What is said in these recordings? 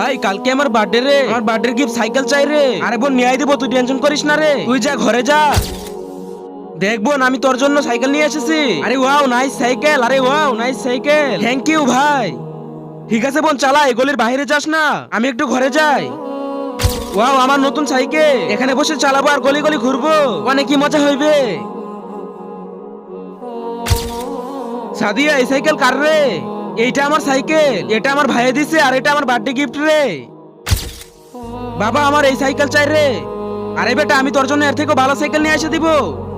ভাই, কালকে আমার বার্থডে রে। আমার বার্থডে গিফট সাইকেল চাই রে। আরে বোন, নিয়ে দিব তুই টেনশন করিস না রে। তুই যা, ঘরে যা। দেখ বোন, আমি তোর জন্য সাইকেল নিয়ে এসেছি। আরে ওয়াও নাইস সাইকেল আরে wow nice cycle thank you ভাই। ঠিক আছে বোন, চালা, এই গলির বাইরে যাস না। আমি একটু ঘরে যাই। ওয়াও আমার নতুন সাইকেল এখানে বসে চালাবো আর গলি গলি ঘুরবো। অনেক কি মজা হইবে। সাদিয়া, এই সাইকেল কার রে? এইটা আমার সাইকেল, এটা আমার ভাইয়ে দিছে আর এটা আমার বার্থডে গিফট রে। বাবা, আমার এই সাইকেল চাই রে। আরে বেটা, আমি তোর জন্য এর থেকে ভালো সাইকেল নিয়ে এসে দিব।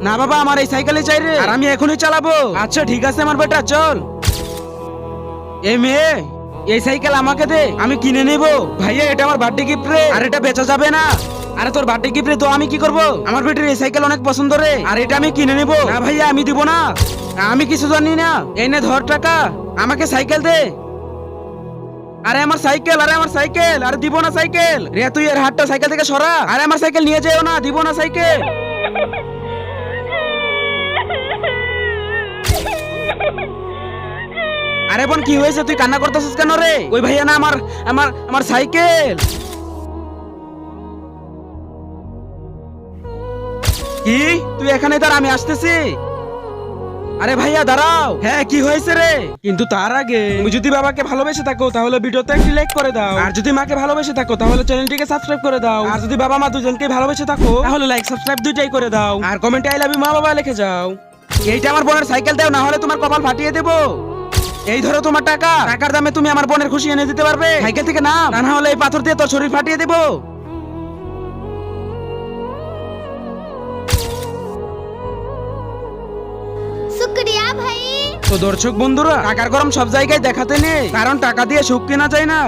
না বাবা, আমার এই সাইকেলই চাই রে। আর আমি এখনই চালাবো। আচ্ছা ঠিক আছে আমার বেটা, চল। এ মেয়ে এই সাইকেল আমাকে দে, আমি কিনে নেব। ভাইয়া, এটা আমার বার্থডে গিফট রে। আর এটা বেচা যাবে না। আরে তোর বার্থডে গিফট রে, তো আমি কি করব? আমার বেটির এই সাইকেল অনেক পছন্দ রে। আর এটা আমি কিনে নেব। না ভাইয়া, আমি দিব না। আমি কিছু জানি না। এই নে, ধর টাকা। আমাকে সাইকেল দে। আরে আমার সাইকেল, আরে আমার সাইকেল। আরে দিব না সাইকেল। রে, তুই এর হাতটা সাইকেল থেকে সরা। আরে আমার সাইকেল নিয়ে যেও না, দিব না সাইকেল। আরে বোন কি হয়েছে? তুই কান্না করতেছিস কেন রে? ওই ভাইয়া না আমার আমার আমার সাইকেল। কি? তুই এখানে দাঁড়া আমি আসতেছি। আরে ভাইয়া দাঁড়াও। হ্যাঁ কি হয়েছে রে? কিন্তু তার আগে তুমি যদি বাবাকে ভালোবেসে থাকো তাহলে ভিডিওতে একটি লাইক করে দাও। আর যদি মাকে ভালোবেসে থাকো তাহলে চ্যানেলটিকে সাবস্ক্রাইব করে দাও। আর যদি বাবা মা দুজনকে ভালোবেসে থাকো তাহলে লাইক সাবস্ক্রাইব দুইটাই করে দাও। আর কমেন্টে আই লাভ ইউ মা বাবা লিখে যাও। এইটা আমার বোনের সাইকেল দাও না হলে তোমার কপাল ফাটিয়ে দেবো। এই ধরো তোমার টাকা। টাকার দামে তুমি আমার বোনের খুশি এনে দিতে পারবে। সাইকেল থেকে নাম। না হলে এই পাথর দিয়ে তোর শরীর ফাটিয়ে দেবো। শুকরিয়া ভাই। তো দর্শক বন্ধুরা টাকার গরম সব জায়গায় দেখাতে নেই। কারণ টাকা দিয়ে সুখ কেনা যায় না।